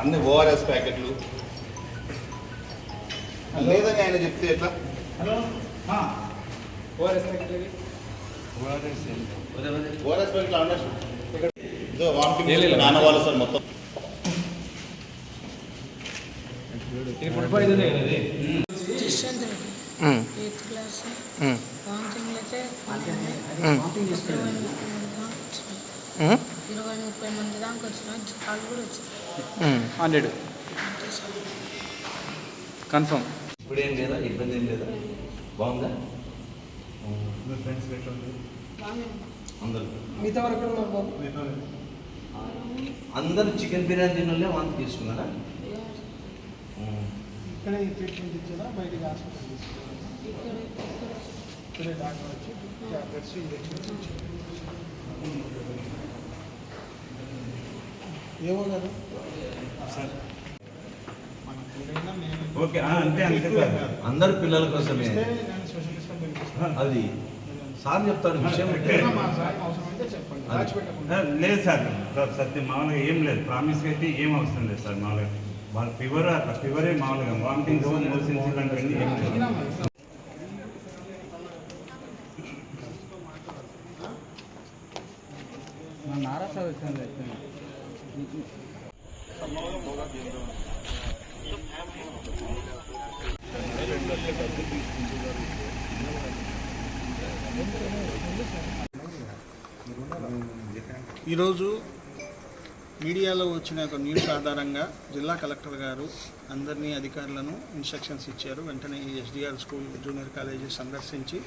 అన్ని ఓఆర్ఎస్ ప్యాకెట్లు. లేదని ఆయన చెప్తే ఎట్లా? హలో ఓఆర్ఎస్ ప్యాకెట్లు అండర్స్ ఇదో వామిటింగ్ నాన్న వాళ్ళు సార్ మొత్తం. Jashwant Reddy eighth class. వామిటింగ్లు అయితే ఇరవై ముప్పై మంది దాకా జ్వరాలు కూడా వచ్చినాయి హండ్రెడ్. కన్ఫర్మ్. ఇప్పుడు ఏం లేదా? ఇబ్బంది ఏం లేదా? బాగుందా? అందరూ. మిగతా వరకు అందరూ చికెన్ బిర్యానీ తినలే వాంతి తీసుకున్నారా? ఇక్కడే ట్రీట్మెంట్ ఇచ్చారా? బయటికి హాస్పిటల్ ఇక్కడ డాక్టర్ వచ్చి ఇచ్చారు. ఏమో కదా? సార్. ఓకే అంతే అంతే సార్. అందరు పిల్లల కోసమే. పిలిపిస్తాను అది. సార్ చెప్తాడు విషయం సార్ లేదు సార్. సార్ సత్యం మామూలుగా ఏం లేదు. ప్రామిస్కి అయితే ఏం అవసరం లేదు సార్ మామూలుగా. వాళ్ళ ఫీవర్ అట్లా ఫీవరే మామూలుగా. వామిటింగ్స్ మోషన్స్ ఇలాంటివన్నీ ఏం లేదు. మరి. నారాస వచ్చింది ఈరోజు మీడియాలో వచ్చిన ఒక న్యూస్ ఆధారంగా జిల్లా కలెక్టర్ గారు అందరినీ అధికారులను ఇన్స్ట్రక్షన్స్ ఇచ్చారు. వెంటనే ఎస్డిఆర్ స్కూల్ జూనియర్ కాలేజీ సందర్శించి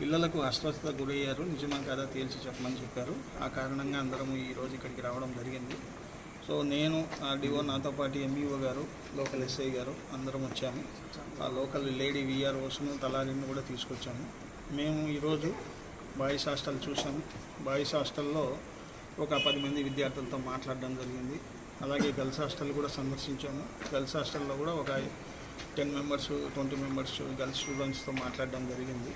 పిల్లలకు అస్వస్థత గురయ్యారు. నిజమా కాదా తేల్చి చెప్పమని చెప్పారు. ఆ కారణంగా అందరం ఈ రోజు ఇక్కడికి రావడం జరిగింది. సో నేను ఆర్డీఓ నాతో పాటు ఎంఈఓ గారు లోకల్ ఎస్ఐ గారు అందరం వచ్చాము. ఆ లోకల్ లేడీ విఆర్ఓస్ను తలారిని కూడా తీసుకొచ్చాము. మేము ఈరోజు బాయ్స్ హాస్టల్ చూసాము బాయ్స్ హాస్టల్లో ఒక పది మంది విద్యార్థులతో మాట్లాడడం జరిగింది. అలాగే గర్ల్స్ హాస్టల్ కూడా సందర్శించాము. గర్ల్స్ హాస్టల్లో కూడా ఒక ten members twenty members girls స్టూడెంట్స్తో మాట్లాడడం జరిగింది.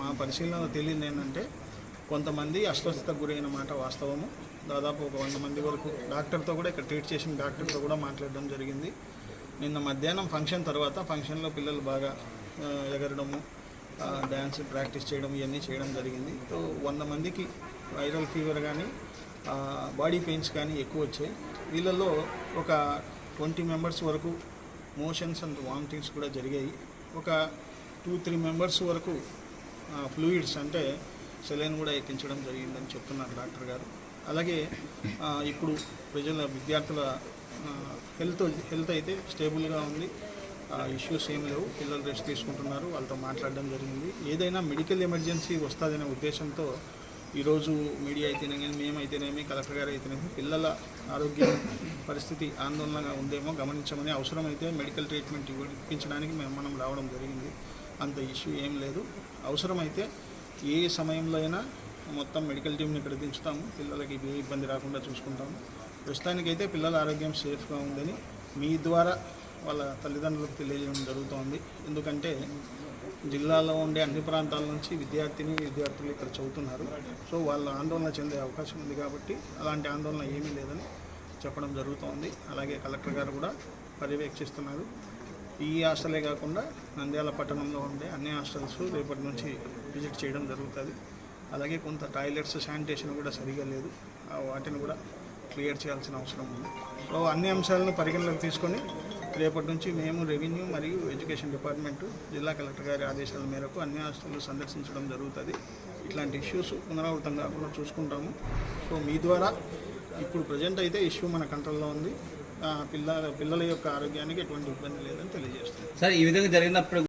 మా పరిశీలనలో తెలియదు ఏంటంటే కొంతమంది అస్వస్థతకు గురైన మాట వాస్తవము. దాదాపు ఒక వంద మంది వరకు డాక్టర్తో కూడా ఇక్కడ ట్రీట్ చేసిన డాక్టర్తో కూడా మాట్లాడడం జరిగింది. నిన్న మధ్యాహ్నం ఫంక్షన్ తర్వాత ఫంక్షన్లో పిల్లలు బాగా ఎగరడము డ్యాన్స్ ప్రాక్టీస్ చేయడం ఇవన్నీ చేయడం జరిగింది. సో వంద మందికి వైరల్ ఫీవర్ కానీ బాడీ పెయిన్స్ కానీ ఎక్కువ వచ్చాయి. వీళ్ళల్లో ఒక ట్వంటీ మెంబర్స్ వరకు మోషన్స్ అండ్ వామిటింగ్స్ కూడా జరిగాయి. ఒక టూ త్రీ మెంబర్స్ వరకు ఫ్లూయిడ్స్ అంటే సెలైన్ కూడా ఎక్కించడం జరిగిందని చెప్తున్నారు డాక్టర్ గారు. అలాగే ఇప్పుడు ప్రజల విద్యార్థుల హెల్త్ హెల్త్ అయితే స్టేబుల్గా ఉంది. ఇష్యూస్ ఏం లేవు. పిల్లలు రెస్ట్ తీసుకుంటున్నారు. వాళ్ళతో మాట్లాడడం జరిగింది. ఏదైనా మెడికల్ ఎమర్జెన్సీ వస్తుందనే ఉద్దేశంతో ఈరోజు మీడియా అయితేనేమి మేమైతేనేమి కలెక్టర్ గారు అయితేనేమి పిల్లల ఆరోగ్య పరిస్థితి ఆందోళనగా ఉందేమో గమనించమని అవసరమైతే మెడికల్ ట్రీట్మెంట్ ఇప్పించడానికి మేము మనం రావడం జరిగింది. అంత ఇష్యూ ఏం లేదు. అవసరమైతే ఏ సమయంలో అయినా మొత్తం మెడికల్ టీంని ఇక్కడ దించుతాము. పిల్లలకి ఏ ఇబ్బంది రాకుండా చూసుకుంటాము. ప్రస్తుతానికైతే పిల్లల ఆరోగ్యం సేఫ్గా ఉందని మీ ద్వారా వాళ్ళ తల్లిదండ్రులకు తెలియజేయడం జరుగుతోంది. ఎందుకంటే జిల్లాలో ఉండే అన్ని ప్రాంతాల నుంచి విద్యార్థిని విద్యార్థులు ఇక్కడ చదువుతున్నారు. సో వాళ్ళు ఆందోళన చెందే అవకాశం ఉంది కాబట్టి అలాంటి ఆందోళన ఏమీ లేదని చెప్పడం జరుగుతోంది. అలాగే కలెక్టర్ గారు కూడా పర్యవేక్షిస్తున్నారు. ఈ హాస్టలే కాకుండా నంద్యాల పట్టణంలో ఉండే అన్ని హాస్టల్స్ రేపటి నుంచి విజిట్ చేయడం జరుగుతుంది. అలాగే కొంత టాయిలెట్స్ శానిటేషన్ కూడా సరిగా లేదు. వాటిని కూడా క్లియర్ చేయాల్సిన అవసరం ఉంది. సో అన్ని అంశాలను పరిగణలోకి తీసుకొని రేపటి నుంచి మేము రెవెన్యూ మరియు ఎడ్యుకేషన్ డిపార్ట్మెంట్ జిల్లా కలెక్టర్ గారి ఆదేశాల మేరకు అన్ని హాస్టళ్ళు సందర్శించడం జరుగుతుంది. ఇట్లాంటి ఇష్యూస్ పునరావృతం కాకుండా చూసుకుంటాము. సో మీ ద్వారా ఇప్పుడు ప్రజెంట్ అయితే ఇష్యూ మన కంట్రోల్లో ఉంది. ఆ, పిల్ల పిల్లల యొక్క ఆరోగ్యానికి ఎటువంటి ఇబ్బంది లేదని తెలియజేస్తుంది. సార్ ఈ విధంగా జరిగినప్పుడు